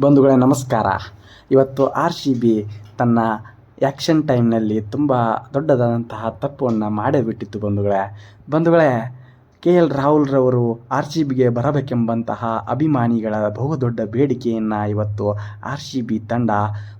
ಬಂಧುಗಳೇ, ನಮಸ್ಕಾರ. ಇವತ್ತು ಆರ್ ಸಿ ಬಿ ತನ್ನ ಆ್ಯಕ್ಷನ್ ಟೈಮ್ನಲ್ಲಿ ತುಂಬ ದೊಡ್ಡದಾದಂತಹ ತಪ್ಪನ್ನು ಮಾಡೇ ಬಿಟ್ಟಿತ್ತು ಬಂಧುಗಳೇ. ಬಂಧುಗಳೇ ಕೆ ಎಲ್ ರಾಹುಲ್ರವರು ಆರ್ ಸಿ ಬಿಗೆ ಬರಬೇಕೆಂಬಂತಹ ಅಭಿಮಾನಿಗಳ ಬಹುದೊಡ್ಡ ಬೇಡಿಕೆಯನ್ನು ಇವತ್ತು ಆರ್ ಸಿ ಬಿ ತಂಡ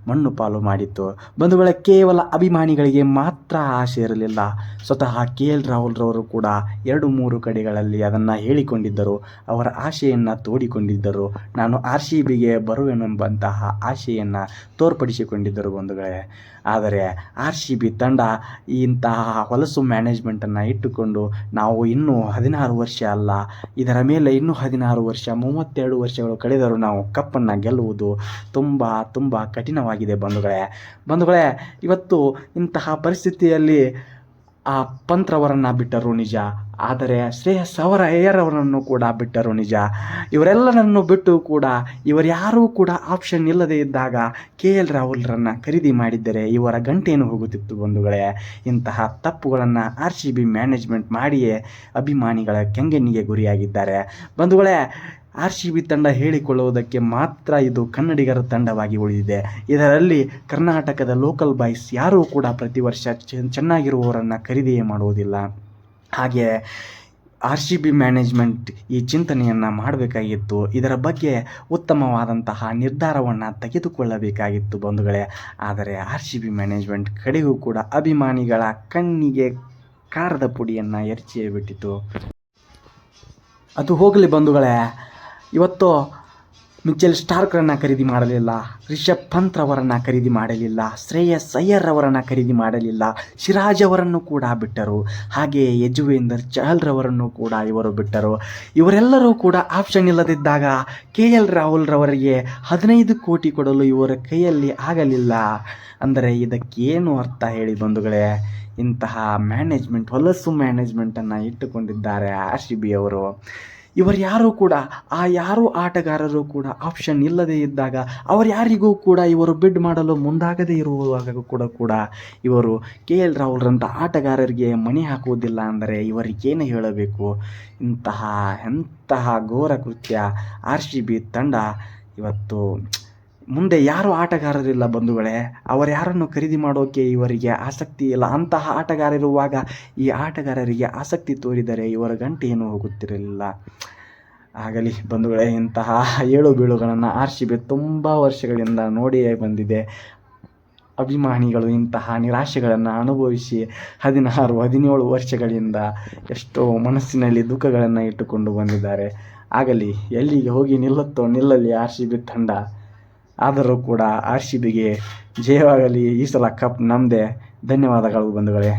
ಮಣ್ಣು ಪಾಲು ಮಾಡಿತ್ತು. ಬಂಧುಗಳ, ಕೇವಲ ಅಭಿಮಾನಿಗಳಿಗೆ ಮಾತ್ರ ಆಸೆ ಇರಲಿಲ್ಲ. ಸ್ವತಃ ಕೆ ಎಲ್ ರಾಹುಲ್ರವರು ಕೂಡ ಎರಡು ಮೂರು ಕಡೆಗಳಲ್ಲಿ ಅದನ್ನು ಹೇಳಿಕೊಂಡಿದ್ದರು. ಅವರ ಆಶೆಯನ್ನು ತೋಡಿಕೊಂಡಿದ್ದರು. ನಾನು ಆರ್ ಸಿ ಬಿಗೆ ಬರುವೆನೆಂಬಂತಹ ಆಶೆಯನ್ನು ತೋರ್ಪಡಿಸಿಕೊಂಡಿದ್ದರು ಬಂಧುಗಳೇ. ಆದರೆ ಆರ್ ಸಿ ಬಿ ತಂಡ ಇಂತಹ ಹೊಲಸು ಮ್ಯಾನೇಜ್ಮೆಂಟನ್ನು ಇಟ್ಟುಕೊಂಡು ನಾವು ಇನ್ನೂ ಹದಿನಾರು ವರ್ಷ ಅಲ್ಲ, ಇದರ ಮೇಲೆ ಇನ್ನೂ ಹದಿನಾರು ವರ್ಷ, ಮೂವತ್ತೆರಡು ವರ್ಷಗಳು ಕಳೆದರೂ ನಾವು ಕಪ್ಪನ್ನು ಗೆಲ್ಲುವುದು ತುಂಬ ತುಂಬ ಕಠಿಣವಾಗಿದೆ ಬಂಧುಗಳೇ. ಬಂಧುಗಳೇ, ಇವತ್ತು ಇಂತಹ ಪರಿಸ್ಥಿತಿಯಲ್ಲಿ ಆ ಪಂತ್ರವರನ್ನು ಬಿಟ್ಟರು ನಿಜ ಆದರೆ ಶ್ರೇಯಸ್ ಅವರ ಅಯ್ಯರವರನ್ನು ಕೂಡ ಬಿಟ್ಟರು ನಿಜ. ಇವರೆಲ್ಲರನ್ನು ಬಿಟ್ಟು ಕೂಡ ಇವರ್ಯಾರೂ ಕೂಡ ಆಪ್ಷನ್ ಇಲ್ಲದೆ ಇದ್ದಾಗ ಕೆ ಎಲ್ ರಾಹುಲ್ರನ್ನು ಖರೀದಿ ಮಾಡಿದ್ದರೆ ಇವರ ಗಂಟೆಯನ್ನು ಹೋಗುತ್ತಿತ್ತು ಬಂಧುಗಳೇ. ಇಂತಹ ತಪ್ಪುಗಳನ್ನು ಆರ್ ಸಿ ಬಿ ಮ್ಯಾನೇಜ್ಮೆಂಟ್ ಮಾಡಿಯೇ ಅಭಿಮಾನಿಗಳ ಕೆಂಗಣ್ಣಿಗೆ ಗುರಿಯಾಗಿದ್ದಾರೆ. ಬಂಧುಗಳೇ, ಆರ್ ಸಿ ಬಿ ತಂಡ ಹೇಳಿಕೊಳ್ಳುವುದಕ್ಕೆ ಮಾತ್ರ ಇದು ಕನ್ನಡಿಗರ ತಂಡವಾಗಿ ಉಳಿದಿದೆ. ಇದರಲ್ಲಿ ಕರ್ನಾಟಕದ ಲೋಕಲ್ ಬಾಯ್ಸ್ ಯಾರೂ ಕೂಡ ಪ್ರತಿ ವರ್ಷ ಚೆನ್ನಾಗಿರುವವರನ್ನು ಖರೀದಿಯೇ ಮಾಡುವುದಿಲ್ಲ. ಹಾಗೆ ಆರ್ ಸಿ ಬಿ ಮ್ಯಾನೇಜ್ಮೆಂಟ್ ಈ ಚಿಂತನೆಯನ್ನು ಮಾಡಬೇಕಾಗಿತ್ತು. ಇದರ ಬಗ್ಗೆ ಉತ್ತಮವಾದಂತಹ ನಿರ್ಧಾರವನ್ನು ತೆಗೆದುಕೊಳ್ಳಬೇಕಾಗಿತ್ತು ಬಂಧುಗಳೇ. ಆದರೆ ಆರ್ ಸಿ ಬಿ ಮ್ಯಾನೇಜ್ಮೆಂಟ್ ಕಡೆಗೂ ಕೂಡ ಅಭಿಮಾನಿಗಳ ಕಣ್ಣಿಗೆ ಖಾರದ ಪುಡಿಯನ್ನು ಎರಚಿಯೇ ಬಿಟ್ಟಿತು ಅದು ಹೋಗಲಿ ಬಂಧುಗಳೇ. ಇವತ್ತು ಮಿಚೆಲ್ ಸ್ಟಾರ್ಕ್ರನ್ನು ಖರೀದಿ ಮಾಡಲಿಲ್ಲ, ರಿಷಬ್ ಪಂತ್ ಅವರನ್ನು ಖರೀದಿ ಮಾಡಲಿಲ್ಲ, ಶ್ರೇಯಸ್ ಅಯ್ಯರ್ ಅವರನ್ನು ಖರೀದಿ ಮಾಡಲಿಲ್ಲ ಸಿರಾಜ್ ಅವರನ್ನು ಕೂಡ ಬಿಟ್ಟರು ಹಾಗೆ ಯಜುವೇಂದರ್ ಚಹಲ್ರವರನ್ನು ಕೂಡ ಇವರು ಬಿಟ್ಟರು. ಇವರೆಲ್ಲರೂ ಕೂಡ ಆಪ್ಷನ್ ಇಲ್ಲದಿದ್ದಾಗ ಕೆ ಎಲ್ ರಾಹುಲ್ರವರಿಗೆ ಹದಿನೈದು ಕೋಟಿ ಕೊಡಲು ಇವರ ಕೈಯಲ್ಲಿ ಆಗಲಿಲ್ಲ. ಅಂದರೆ ಇದಕ್ಕೇನು ಅರ್ಥ ಹೇಳಿ ಬಂಧುಗಳೇ? ಇಂತಹ ಮ್ಯಾನೇಜ್ಮೆಂಟ್ ಹೊಲಸು ಮ್ಯಾನೇಜ್ಮೆಂಟನ್ನು ಇಟ್ಟುಕೊಂಡಿದ್ದಾರೆ ಆರ್ ಸಿ ಬಿ ಅವರು. ಇವರು ಯಾರೂ ಕೂಡ, ಆ ಯಾರೂ ಆಟಗಾರರು ಕೂಡ ಆಪ್ಷನ್ ಇಲ್ಲದೇ ಇದ್ದಾಗ, ಅವರು ಯಾರಿಗೂ ಕೂಡ ಇವರು ಬಿಡ್ ಮಾಡಲು ಮುಂದಾಗದೇ ಇರುವಾಗ ಕೂಡ ಕೂಡ ಇವರು ಕೆ ಎಲ್ ರಾಹುಲ್ರಂಥ ಆಟಗಾರರಿಗೆ ಮಣಿ ಹಾಕುವುದಿಲ್ಲ ಅಂದರೆ ಇವರಿಗೇನು ಹೇಳಬೇಕು? ಇಂತಹ, ಎಂತಹ ಘೋರ ಕೃತ್ಯ ಆರ್ ಸಿ ಬಿ ತಂಡ ಇವತ್ತು ಮುಂದೆ ಯಾರು ಆಟಗಾರರಿಲ್ಲ ಬಂಧುಗಳೇ? ಅವರು ಯಾರನ್ನು ಖರೀದಿ ಮಾಡೋಕೆ ಇವರಿಗೆ ಆಸಕ್ತಿ ಇಲ್ಲ? ಅಂತಹ ಆಟಗಾರರಿರುವಾಗ ಈ ಆಟಗಾರರಿಗೆ ಆಸಕ್ತಿ ತೋರಿದರೆ ಇವರ ಗಂಟೆ ಏನು ಹೋಗುತ್ತಿರಲಿಲ್ಲ. ಆಗಲಿ ಬಂಧುಗಳೇ, ಇಂತಹ ಏಳು ಬೀಳುಗಳನ್ನು ಆರ್ ಸಿ ಬಿ ತುಂಬ ವರ್ಷಗಳಿಂದ ನೋಡಿಯೇ ಬಂದಿದೆ. ಅಭಿಮಾನಿಗಳು ಇಂತಹ ನಿರಾಶೆಗಳನ್ನು ಅನುಭವಿಸಿ ಹದಿನಾರು, ಹದಿನೇಳು ವರ್ಷಗಳಿಂದ ಎಷ್ಟೋ ಮನಸ್ಸಿನಲ್ಲಿ ದುಃಖಗಳನ್ನು ಇಟ್ಟುಕೊಂಡು ಬಂದಿದ್ದಾರೆ. ಆಗಲಿ, ಎಲ್ಲಿಗೆ ಹೋಗಿ ನಿಲ್ಲುತ್ತೋ ನಿಲ್ಲಲಿ ಆರ್ ಸಿ ಬಿ ತಂಡ. ಆದರೂ ಕೂಡ ಆರ್ ಸಿ ಬಿಗೆ ಜಯವಾಗಲಿ ಈ ಸಲ ಕಪ್ ನಮ್ಮದೇ ಧನ್ಯವಾದಗಳು ಬಂಧುಗಳೇ.